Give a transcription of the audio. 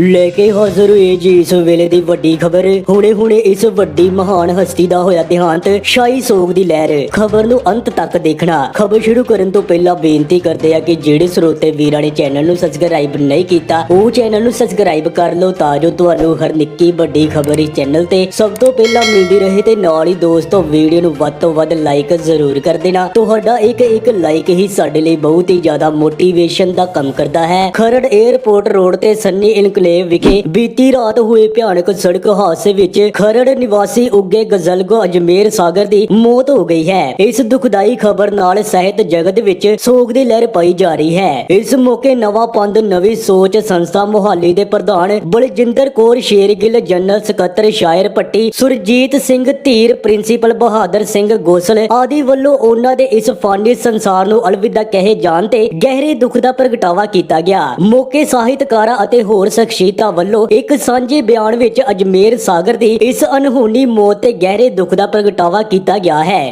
ਲੈ ਕੇ ਹਾਜ਼ਰ ਹੋਏ ਜੀ ਇਸ ਵੇਲੇ ਦੀ ਵੱਡੀ ਖਬਰ। ਹੁਣੇ ਹੁਣੇ ਇਸ ਵੱਡੀ ਮਹਾਨ ਹਸਤੀ ਦਾ ਹੋਇਆ ਦੇਹਾਂਤ, ਸ਼ਾਹੀ ਸੋਗ ਦੀ ਲਹਿਰ। ਖਬਰ ਨੂੰ ਅੰਤ ਤੱਕ ਦੇਖਣਾ। ਖਬਰ ਸ਼ੁਰੂ ਕਰਨ ਤੋਂ ਪਹਿਲਾਂ ਬੇਨਤੀ ਕਰਦੇ ਆ ਕਿ ਜਿਹੜੇ ਸਰੋਤੇ ਵੀਰਾਂ ਨੇ ਚੈਨਲ ਨੂੰ ਸਬਸਕ੍ਰਾਈਬ ਨਹੀਂ ਕੀਤਾ, ਉਹ ਚੈਨਲ ਨੂੰ ਸਬਸਕ੍ਰਾਈਬ ਕਰ ਲਓ ਤਾਂ ਜੋ ਤੁਹਾਨੂੰ ਹਰ ਨਿੱਕੀ ਵੱਡੀ ਖਬਰ ਇਸ ਚੈਨਲ ਤੇ ਸਭ ਤੋਂ ਪਹਿਲਾਂ ਮਿਲਦੀ ਰਹੇ ਤੇ ਨਾਲ ਹੀ ਦੋਸਤੋ ਵੀਡੀਓ ਨੂੰ ਵੱਧ ਤੋਂ ਵੱਧ ਲਾਈਕ ਜ਼ਰੂਰ ਕਰ ਦੇਣਾ। ਤੁਹਾਡਾ ਇੱਕ ਇੱਕ ਲਾਈਕ ਹੀ ਸਾਡੇ ਲਈ ਬਹੁਤ ਹੀ ਜ਼ਿਆਦਾ ਮੋਟੀਵੇਸ਼ਨ ਦਾ ਕੰਮ ਕਰਦਾ ਹੈ। ਖਰੜ 에ਅਰਪੋਰਟ ਰੋਡ ਤੇ ਸੰਨੀ ਇਨਕਲੇਵ ਵਿਖੇ ਬੀਤੀ ਰਾਤ ਹੋਏ ਭਿਆਨਕ ਸੜਕ ਹਾਦਸੇ ਵਿੱਚ ਖਰੜ ਨਿਵਾਸੀ ਉੱਗੇ ਗਜ਼ਲਗੋ ਅਜਮੇਰ ਸਾਗਰ ਦੀ ਮੌਤ ਹੋ ਗਈ ਹੈ। ਇਸ ਦੁਖਦਾਈ ਖਬਰ ਨਾਲ ਸਾਹਿਤ ਜਗਤ ਵਿੱਚ ਸੋਗ ਦੀ ਲਹਿਰ ਪਾਈ ਜਾ ਰਹੀ ਹੈ। ਇਸ ਮੌਕੇ ਨਵਾਂ ਪੰਦ ਨਵੀਂ ਸੋਚ ਸੰਸਥਾ ਮੁਹਾਲੀ ਦੇ ਪ੍ਰਧਾਨ ਬਲਜਿੰਦਰ ਕੌਰ ਸ਼ੇਰਗਿੱਲ, ਜਨਰਲ ਸਕੱਤਰ ਸ਼ਾਇਰ ਪੱਟੀ ਸੁਰਜੀਤ ਸਿੰਘ ਧੀਰ, ਪ੍ਰਿੰਸੀਪਲ ਬਹਾਦਰ ਸਿੰਘ ਗੋਸਲ ਆਦਿ ਵੱਲੋਂ ਉਹਨਾਂ ਦੇ ਇਸ ਫਾਨੀ ਸੰਸਾਰ ਨੂੰ ਅਲਵਿਦਾ ਕਹੇ ਜਾਣ ਤੇ ਗਹਿਰੇ ਦੁੱਖ ਦਾ ਪ੍ਰਗਟਾਵਾ ਕੀਤਾ ਗਿਆ। ਮੌਕੇ ਸਾਹਿਤਕਾਰਾਂ ਅਤੇ ਹੋਰ ਸ਼ਖਸੀਅਤਾਂ ਵੱਲੋਂ ਇੱਕ ਸਾਂਝੇ ਬਿਆਨ ਵਿੱਚ ਅਜਮੇਰ ਸਾਗਰ ਦੀ ਇਸ ਅਨਹੋਣੀ ਮੌਤ ਤੇ ਗਹਿਰੇ ਦੁੱਖ ਦਾ ਪ੍ਰਗਟਾਵਾ ਕੀਤਾ ਗਿਆ ਹੈ।